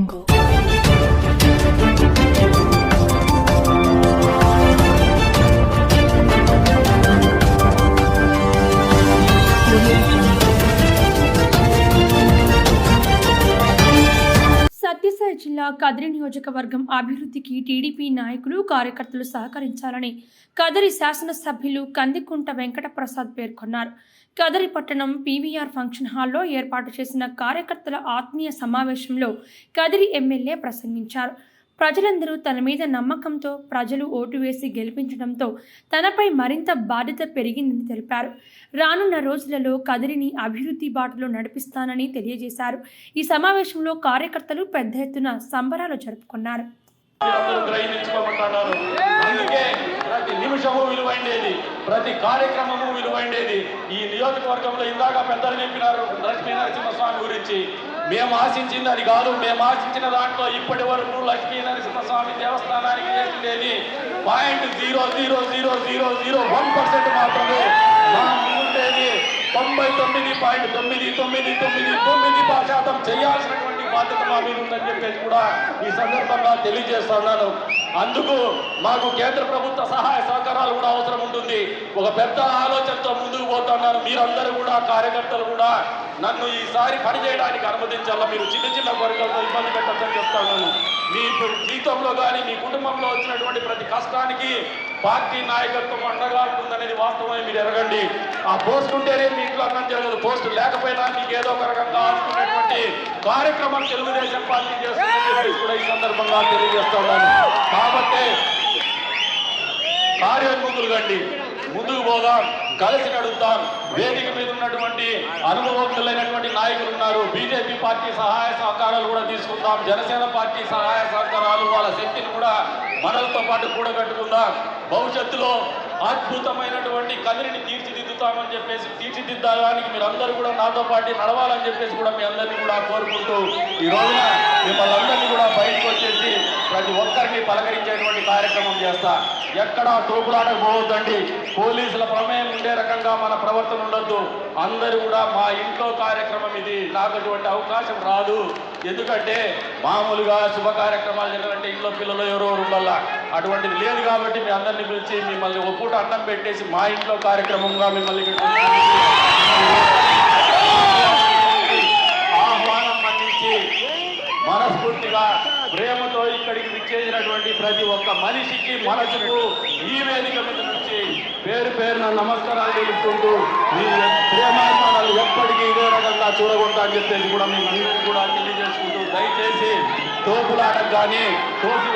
jungle. జిల్లా కదిరి నియోజకవర్గం అభివృద్ధికి టీడీపీ నాయకులు కార్యకర్తలు సహకరించాలని కదిరి శాసనసభ్యులు కందికుంట వెంకటప్రసాద్ పేర్కొన్నారు. కదిరి పట్టణం పీవీఆర్ ఫంక్షన్ హాల్లో ఏర్పాటు చేసిన కార్యకర్తల ఆత్మీయ సమావేశంలో కదిరి ఎమ్మెల్యే ప్రసంగించారు. ప్రజలందరూ తన మీద నమ్మకంతో ప్రజలు ఓటు వేసి గెలిపించడంతో తనపై మరింత బాధ్యత పెరిగిందని తెలిపారు. రానున్న రోజులలో కదిరిని అభివృద్ధి బాటలో నడిపిస్తానని తెలియజేశారు. ఈ సమావేశంలో కార్యకర్తలు పెద్ద ఎత్తున సంబరాలు జరుపుకున్నారు. గ్రహించుకోమంటున్నారు. అందుకే ప్రతి నిమిషము విలువైండేది ప్రతి కార్యక్రమము విలువైండేది. ఈ నియోజకవర్గంలో ఇందాక పెద్దలు చెప్పినారు లక్ష్మీ నరసింహస్వామి గురించి. మేము ఆశించింది అది కాదు మేము ఆశించిన దాంట్లో ఇప్పటి వరకు లక్ష్మీ నరసింహస్వామి దేవస్థానానికి చేసిండేది point zero zero zero zero zero one percent మాత్రమే మా ముందుండేది తొంభై తొమ్మిది పాయింట్ తొమ్మిది తొమ్మిది తొమ్మిది తొమ్మిది శాతం చేయాల్సినటువంటి బాధ్యత మా మీద ఉందని చెప్పేసి కూడా ఈ సందర్భంగా తెలియజేస్తున్నాను అందుకు మాకు కేంద్ర ప్రభుత్వ సహాయ సహకారాలు కూడా అవసరం ఉంటుంది. ఒక పెద్ద ఆలోచనతో ముందుకు పోతున్నారు. మీరందరూ కూడా కార్యకర్తలు కూడా నన్ను ఈసారి పనిచేయడానికి అనుమతించాల అనుమతించాలా? మీరు చిన్న చిన్న వర్గాలతో ఇబ్బంది పెట్టద్దని చెప్తాను మీ జీవితంలో కానీ మీ కుటుంబంలో వచ్చినటువంటి ప్రతి కష్టానికి పార్టీ నాయకత్వం అండగా ఉంటుందనేది వాస్తవమే. మీరు ఎరగండి. ఆ పోస్ట్ ఉంటేనే మీ ఇంట్లో అన్నం జరగదు. పోస్ట్ లేకపోయినా మీకు ఏదో ఒక రకంగా అనుకున్నటువంటి కార్యక్రమం తెలుగుదేశం పార్టీ చేస్తుందని కూడా ఈ సందర్భంగా తెలియజేస్తున్నాను. కాబట్టి కార్యోన్ముఖులు కండి ముందుకు పోదాం. కలిసి నడుద్దాం. వేదిక మీద ఉన్నటువంటి అనుభవజ్ఞులైనటువంటి నాయకులు ఉన్నారు. బీజేపీ పార్టీ సహాయ సహకారాలు కూడా తీసుకుందాం. జనసేన పార్టీ సహాయ సహకారాలు వాళ్ళ శక్తిని కూడా మనలతో పాటు కూడగట్టుకుందాం. భవిష్యత్తులో అద్భుతమైనటువంటి కదిరిని తీర్చిదిద్దుతామని చెప్పేసి తీర్చిదిద్దడానికి మీరు అందరూ కూడా నాతో పాటు నడవాలని చెప్పేసి కూడా మీ అందరినీ కూడా కోరుకుంటూ ఈ రోజున మిమ్మల్ని అందరినీ కూడా బయటకు వచ్చేసి ప్రతి ఒక్కరిని పలకరించేటువంటి కార్యక్రమం చేస్తా. ఎక్కడా తోపులాటకు పోవద్దండి పోలీసుల ప్రమేయం ఉండే రకంగా మన ప్రవర్తన ఉండొద్దు. అందరూ కూడా మా ఇంట్లో కార్యక్రమం ఇది. నాకు అటువంటి అవకాశం రాదు. ఎందుకంటే మామూలుగా శుభ కార్యక్రమాలు జరగాలంటే ఇంట్లో పిల్లలు ఎవరెవరు ఉండాలా? అటువంటిది లేదు కాబట్టి మీ అందరిని పిలిచి మిమ్మల్ని ఒక పూట అన్నం పెట్టేసి మా ఇంట్లో కార్యక్రమంగా మిమ్మల్ని ఇక్కడికి విచ్చేసినటువంటి ప్రతి ఒక్క మనిషికి మనసుకు ఈ వేదిక మీద నుంచి పేరు పేరున నమస్కారాలు తెలుపుకుంటూ మీ ప్రేమాభిమానాలు ఎప్పటికీ ఇదే రకంగా చూడకుండా అని చెప్పేసి కూడా మేము అందరికీ కూడా తెలియజేసుకుంటూ దయచేసి తోపులాట కానీ తోపు